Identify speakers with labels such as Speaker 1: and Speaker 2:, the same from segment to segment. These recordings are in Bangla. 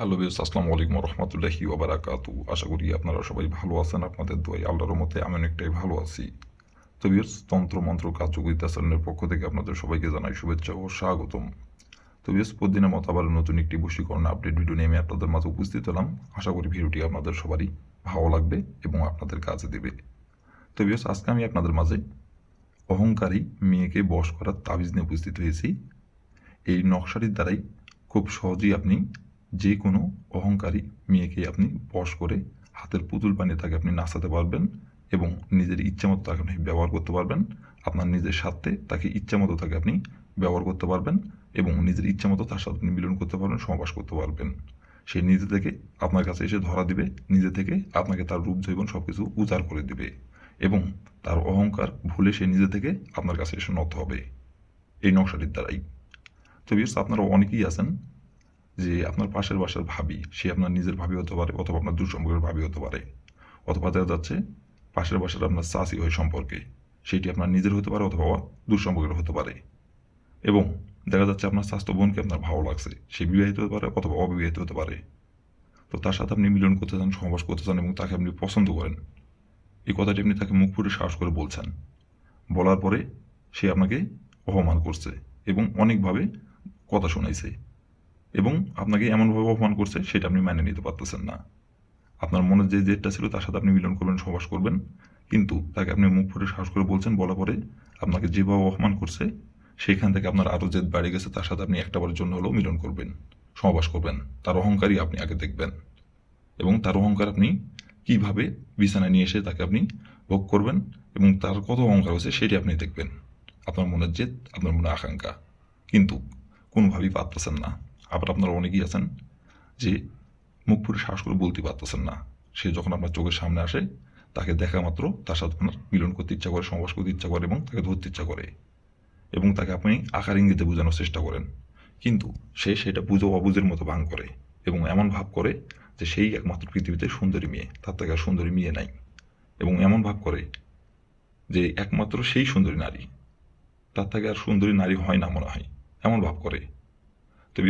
Speaker 1: হ্যালো বিয়স আসসালামু আলাইকুম রহমতুল্লাহি ওবারাকাতু আশা করি আপনারা সবাই ভালো আছেন, আপনাদের দোয়াই আল্লাহর মতে আমি অনেকটাই ভালো আছি। তো বিয়স তন্ত্র, মন্ত্র কার্যকরিতা চ্যানেলের পক্ষ থেকে আপনাদের সবাইকে জানাই শুভেচ্ছা ও স্বাগতম। তো বিয়স প্রতিদিনের মতো আবার নতুন একটি বশীকরণ আপডেট ভিডিও নিয়ে আমি আপনাদের মাঝে উপস্থিত হলাম। আশা করি ভিডিওটি আপনাদের সবারই ভালো লাগবে এবং আপনাদের কাজে দেবে। তো বিয়স আজকে আমি আপনাদের মাঝে অহংকারী মেয়েকে বশ করার তাবিজ নিয়ে উপস্থিত হয়েছি। এই নকশাটির দ্বারাই খুব সহজেই আপনি যে কোনো অহংকারী মেয়েকে আপনি বশ করে হাতের পুতুল বানিয়ে তাকে আপনি নাচাতে পারবেন এবং নিজের ইচ্ছা মতো তাকে আপনি ব্যবহার করতে পারবেন। আপনার নিজের স্বার্থে তাকে ইচ্ছা মতো তাকে আপনি ব্যবহার করতে পারবেন এবং নিজের ইচ্ছা মতো তার সাথে আপনি মিলন করতে পারবেন সমাবাস করতে পারবেন। সে নিজে থেকে আপনার কাছে এসে ধরা দিবে, নিজে থেকে আপনাকে তার রূপ, জৈবন সব কিছু উজাড় করে দিবে এবং তার অহংকার ভুলে সে নিজে থেকে আপনার কাছে এসে নত হবে। এই নকশাটির দ্বারাই। তো বিশেষ আপনারা অনেকেই আছেন যে আপনার পাশের বাসার ভাবি, সে আপনার নিজের ভাবি হতে পারে অথবা আপনার দুঃসম্পর্কের ভাবি হতে পারে। অথবা দেখা যাচ্ছে পাশের বাসার আপনার চাষি হয় সম্পর্কে, সেটি আপনার নিজের হতে পারে অথবা দুঃসম্পর্কের হতে পারে। এবং দেখা যাচ্ছে আপনার স্বাস্থ্য বোনকে আপনার ভালো লাগছে, সে বিবাহিত হতে পারে অথবা অবিবাহিত হতে পারে। তো তার সাথে আপনি মিলন করতে চান, সহবাস করতে চান এবং তাকে আপনি পছন্দ করেন, এই কথাটি আপনি তাকে মুখ ফুটে সাহস করে বলছেন। বলার পরে সে আপনাকে অপমান করছে এবং অনেকভাবে কথা শোনাইছে। এবং আপনাকে এমনভাবে অপমান করছে, সেটা আপনি মেনে নিতে পারতেছেন না। আপনার মনে যে জেদটা ছিল, তার সাথে আপনি মিলন করবেন সবাস করবেন। কিন্তু তাকে আপনি মুখ ফুটে সাহস করে বলছেন বলা পরে আপনাকে যেভাবে অপমান করছে, সেখান থেকে আপনার আরও জেদ বাড়ে গেছে, তার সাথে আপনি একটাবারের জন্য হলেও মিলন করবেন সমাবাস করবেন। তার অহংকারই আপনি আগে দেখবেন। এবং তার অহংকার আপনি কীভাবে বিছানায় নিয়ে এসে তাকে আপনি ভোগ করবেন এবং তার কত অহংকার হয়েছে, সেটি আপনি দেখবেন। আপনার মনের জেদ, আপনার মনে আকাঙ্ক্ষা। কিন্তু কোনোভাবেই পারতেছেন না। আবার আপনারা অনেকেই আছেন যে মুখ ফুটে শ্বাস করে বলতে পারতেছেন না। সে যখন আপনার চোখের সামনে আসে, তাকে দেখা মাত্র তার সাথে আপনার মিলন করতে ইচ্ছা করে সমাবাস করতে ইচ্ছা করে এবং তাকে ধরতে ইচ্ছা করে এবং তাকে আপনি আকার ইঙ্গিতে বোঝানোর চেষ্টা করেন। কিন্তু সে সেটা বুঝো অবুঝের মতো ভাঙ করে এবং এমন ভাব করে যে সেই একমাত্র পৃথিবীতে সুন্দরী মেয়ে, তার থেকে আর সুন্দরী মেয়ে নাই এবং এমন ভাব করে যে একমাত্র সেই সুন্দরী নারী, তার থেকে আর সুন্দরী নারী হয় না মনে হয়। এমন ভাব করে। তো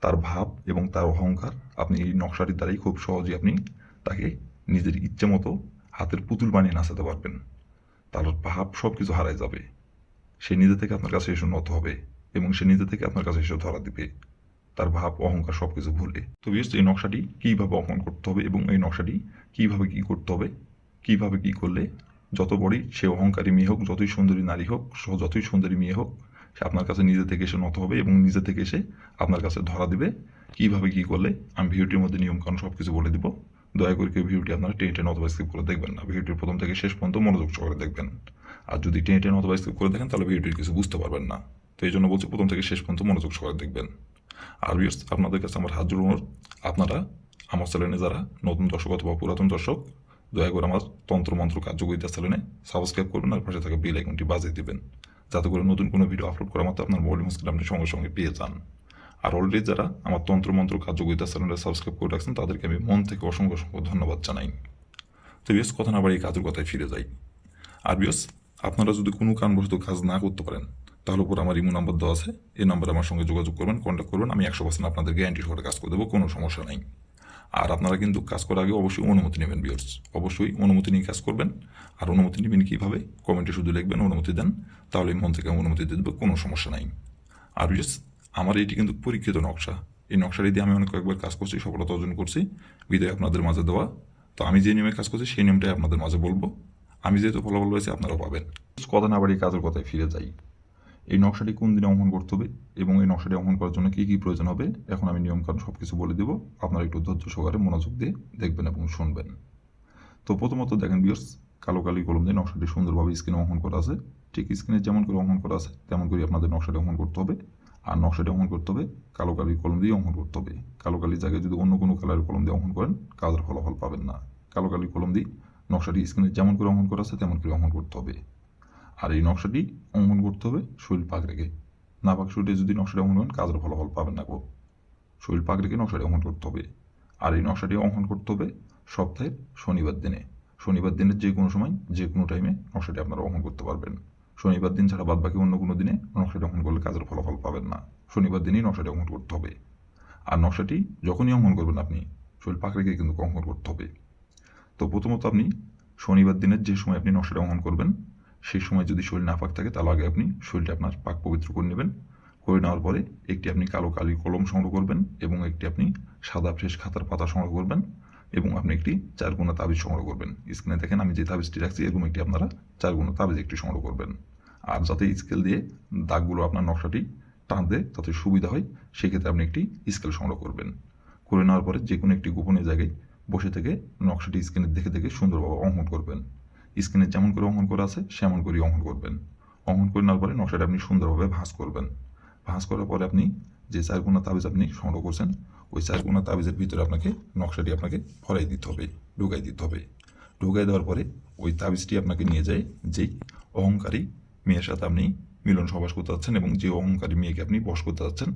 Speaker 1: তার ভাব এবং তার অহংকার আপনি এই নকশাটির দ্বারাই খুব সহজে আপনি তাকে নিজের ইচ্ছে মতো হাতের পুতুল বানিয়ে নাচাতে পারবেন। তার ভাব সব কিছু হারায় যাবে। সে নিজে থেকে আপনার কাছে এসে নত হবে এবং সে নিজে থেকে আপনার কাছে এসে ধরা দিবে। তার ভাব, অহংকার সব কিছু ভুলে। তো বিয়স এই নকশাটি কীভাবে অপমান করতে হবে এবং এই নকশাটি কীভাবে কী করতে হবে, কীভাবে কী করলে যত বড়ই সে অহংকারী মেয়ে হোক, যতই সুন্দরী নারী হোক যতই সুন্দরী মেয়ে হোক সে আপনার কাছে নিজে থেকে এসে নত হবে এবং নিজে থেকে এসে আপনার কাছে ধরা দিবে। কীভাবে কী করলে? আমি ভিডিওটির মধ্যে নিয়মকানুন সব কিছু বলে দিব। দয়া করে কেউ ভিডিওটি আপনারা টেনে টেনে অথবা স্কিপ করে দেখবেন না। ভিডিওটির প্রথম থেকে শেষ পর্যন্ত মনোযোগ সহকারে দেখবেন। আর যদি টেনে টেনে অথবা স্কিপ করে দেখেন, তাহলে ভিডিওটির কিছু বুঝতে পারবেন না। তো এই জন্য বলছি, প্রথম থেকে শেষ পর্যন্ত মনোযোগ সহকারে দেখবেন। আর ভিউয়ার্স আপনাদের কাছে আমার হাত জোড়ানোর আপনারা, আমার চ্যানেলে যারা নতুন দর্শক অথবা পুরাতন দর্শক, দয়া করে আমার তন্ত্রমন্ত্র কার্যকরিতা চ্যানেলে সাবস্ক্রাইব করবেন আর পাশে থাকা বেল আইকনটি বাজিয়ে দিবেন। যাতে করে নতুন কোনো ভিডিও আপলোড করা মাত্র আপনার মোবাইল স্ক্রিন আপনি সঙ্গে সঙ্গে পেয়ে যান। আর অলরেডি যারা আমার তন্ত্রমন্ত্র কার্যকরিতা চ্যানেলে সাবস্ক্রাইব করে রাখছেন, তাদেরকে আমি মন থেকে অসংখ্য অসংখ্য ধন্যবাদ জানাই। তো বিয়স কথা না বাড়ি কাজের কথায় ফিরে যাই। আর বিয়স আপনারা যদি কোনো কারণবশত কাজ না করতে পারেন, তাহলে উপর আমার ইমো নাম্বার দেওয়া আছে। এই নাম্বারে আমার সঙ্গে যোগাযোগ করবেন কন্ট্যাক্ট করবেন, আমি একশো পার্সেন্ট আপনাদের গ্যারান্টি সহকারে কাজ করে দেবো, কোনো সমস্যা নাই। আর আপনারা কিন্তু কাজ করার আগে অবশ্যই অনুমতি নেবেন বিয়ার্স অবশ্যই অনুমতি নিয়ে কাজ করবেন। আর অনুমতি নেবেন কীভাবে? কমেন্টে শুধু লিখবেন, অনুমতি দেন। তাহলে মন থেকে অনুমতি দিয়ে দেবে, কোনো সমস্যা নাই। আর বিয়ার্স আমার এটি কিন্তু পরীক্ষিত নকশা। এই নকশাটি দিয়ে আমি অনেক কয়েকবার কাজ করছি, সফলতা অর্জন করছি। বিদায় আপনাদের মাঝে দেওয়া। তো আমি যে নিয়মে কাজ করছি, সেই নিয়মটাই আপনাদের মাঝে বলব। আমি যেহেতু ফলাফল পেয়েছি, আপনারাও পাবেন। কথা না বাড়িয়ে কাজের কথায় ফিরে যাই। এই নকশাটি কোন দিনে অঙ্কন করতে হবে এবং এই নকশাটি অঙ্কন করার জন্য কী কী প্রয়োজন হবে? এখন আমি নিয়মকানুন সব কিছু বলে দেবো। আপনারা একটু ধৈর্য সহকারে মনোযোগ দিয়ে দেখবেন এবং শুনবেন। তো প্রথমত দেখেন বিয়ার্স কালো কালি কলম দিয়ে নকশাটি সুন্দরভাবে স্ক্রিনে অঙ্কন করা আছে। ঠিক স্ক্রিনে যেমন করে অঙ্কন করা আছে, তেমন করে আপনাদের নকশাটি অঙ্কন করতে হবে। আর নকশাটি অঙ্কন করতে হবে, কালো কালি কলম দিয়ে অঙ্কন করতে হবে। কালো কালির জায়গায় যদি অন্য কোনো কালারের কলম দিয়ে অঙ্কন করেন, কাজের ফলাফল পাবেন না। কালো কালি কলম দিয়ে নকশাটি স্ক্রিনে যেমন করে অঙ্কন করা আছে, তেমন করে অঙ্কন করতে হবে। আর এই নকশাটি অঙ্কন করতে হবে। শরীর পাক রেখে। না পাক শরীরে যদি নকশাটি অঙ্কন করেন, কাজের ফলাফল পাবেন না গো। শরীর পাক রেখে নকশাটি অঙ্কন করতে হবে। আর এই নকশাটি অঙ্কন করতে হবে সপ্তাহের শনিবার দিনে। শনিবার দিনের যে কোনো সময়, যে কোনো টাইমে নকশাটি আপনারা অঙ্কন করতে পারবেন। শনিবার দিন ছাড়া বাদ বাকি অন্য কোনো দিনে নকশাটি অঙ্কন করলে কাজের ফলাফল পাবেন না। শনিবার দিনই নকশাটি অঙ্কন করতে হবে। আর নকশাটি যখনই অঙ্কন করবেন আপনি, শরীর পাক রেখে কিন্তু অঙ্কন করতে হবে। তো প্রথমত আপনি শনিবার দিনের যে সময় আপনি নকশাটা অঙ্কন করবেন সেই সময় যদি শরীর না পাক থাকে, তাহলে আগে আপনি শরীরটা আপনার পাক পবিত্র করে নেবেন। করে নেওয়ার পরে একটি আপনি কালো কালি কলম সংগ্রহ করবেন এবং একটি আপনি সাদা ফ্রেশ খাতার পাতা সংগ্রহ করবেন এবং আপনি একটি চার গুণা তাবিজ সংগ্রহ করবেন। স্ক্রিনে দেখেন আমি যে তাবিজটি রাখছি, এরকম একটি আপনারা চার গুণা তাবিজ একটি সংগ্রহ করবেন। আর যাতে স্কেল দিয়ে দাগগুলো আপনার নকশাটি টানতে যাতে সুবিধা হয়, সেক্ষেত্রে আপনি একটি স্কেল সংগ্রহ করবেন। করে নেওয়ার পরে যে কোনো একটি গোপনীয় জায়গায় বসে থেকে নকশাটি স্ক্রিনে দেখে দেখে সুন্দরভাবে অঙ্কন করবেন। স্ক্রিনে যেমন করে অঙ্কন করা আছে, সেমন করেই অঙ্কন করবেন। অঙ্কন করে নেওয়ার পরে নকশাটা আপনি সুন্দরভাবে ভাঁজ করবেন। ভাঁজ করার পরে আপনি যে চার কোনা তাবিজ আপনি সংগ্রহ করছেন, ওই চার কোনা তাবিজের ভিতরে আপনাকে নকশাটি আপনাকে ভরাই দিতে হবে, ঢুকাই দিতে হবে। ঢুকাই দেওয়ার পরে ওই তাবিজটি আপনাকে নিয়ে যায় যেই অহংকারী মেয়ের সাথে আপনি মিলন সবাস করতে যাচ্ছেন এবং যে অহংকারী মেয়েকে আপনি বস করতে যাচ্ছেন,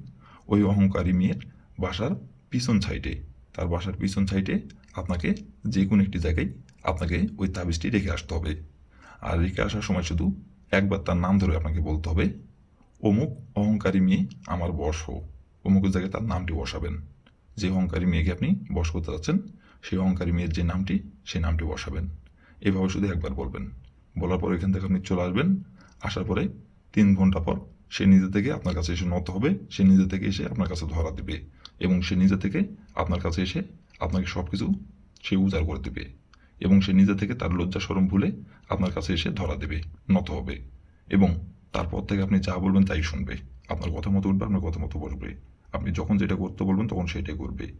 Speaker 1: ওই অহংকারী মেয়ের বাসার পিছন সাইডে, তার বাসার পিছন সাইডে আপনাকে যে কোনো একটি জায়গায় আপনাকে ওই তাবিজটি রেখে আসতে হবে। আর রেখে আসার সময় শুধু একবার তার নাম ধরে আপনাকে বলতে হবে, অমুক অহংকারী মেয়ে আমার বশ হো অমুকের জায়গায় তার নামটি বসাবেন। যে অহংকারী মেয়েকে আপনি বশ করতে যাচ্ছেন, সেই অহংকারী মেয়ের যে নামটি, সেই নামটি বসাবেন। এভাবে শুধু একবার বলবেন। বলার পর এখান থেকে আপনি চলে আসবেন। আসার পরে তিন ঘণ্টা পর সে নিজে থেকে আপনার কাছে এসে নত হবে। সে নিজে থেকে এসে আপনার কাছে ধরা দেবে এবং সে নিজে থেকে আপনার কাছে এসে আপনাকে সব কিছু সে উজাড় করে দেবে। এবং সে নিজে থেকে তার লজ্জা সরম ভুলে আপনার কাছে এসে ধরা দেবে, নত হবে। এবং তারপর থেকে আপনি যা বলবেন তাই শুনবে। আপনার কথা মতো উঠবে, আপনার কথা মতো বসবে। আপনি যখন যেটা করতে বলবেন তখন সেটাই করবে।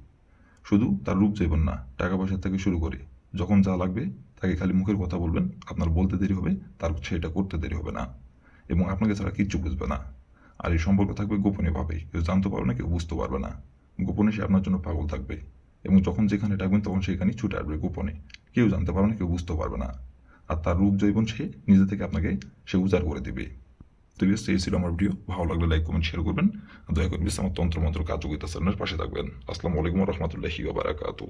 Speaker 1: শুধু তার রূপ যাইবেন না, টাকা পয়সা থেকে শুরু করে। যখন যা লাগবে তাকে খালি মুখের কথা বলবেন, আপনার বলতে দেরি হবে, তার সেটা করতে দেরি হবে না। এবং আপনাকে ছাড়া কিচ্ছু বুঝবে না। আর এই সম্পর্ক থাকবে গোপনীয়ভাবে। কেউ জানতে পারবে না, কেউ বুঝতে পারবে না। গোপনে সে আপনার জন্য পাগল থাকবে। এবং যখন যেখানে ডাকবেন তখন সেখানেই ছুটে আসবে গোপনে। কেউ জানতে পারবে না, কেউ বুঝতেও পারবে না। আর তার রূপ জৈবন সে নিজে থেকে আপনাকে সে উজাড় করে দেবে। তো বিয়াস এই ছিল আমার ভিডিও। ভালো লাগলে লাইক কমেন্ট শেয়ার করবেন। দয়া করে বেশ আমার তন্ত্রমন্ত্র কার্যকরিতা চ্যানেলের পাশে থাকবেন। আসসালামু আলাইকুম রহমতুল্লাহি বারাকাতু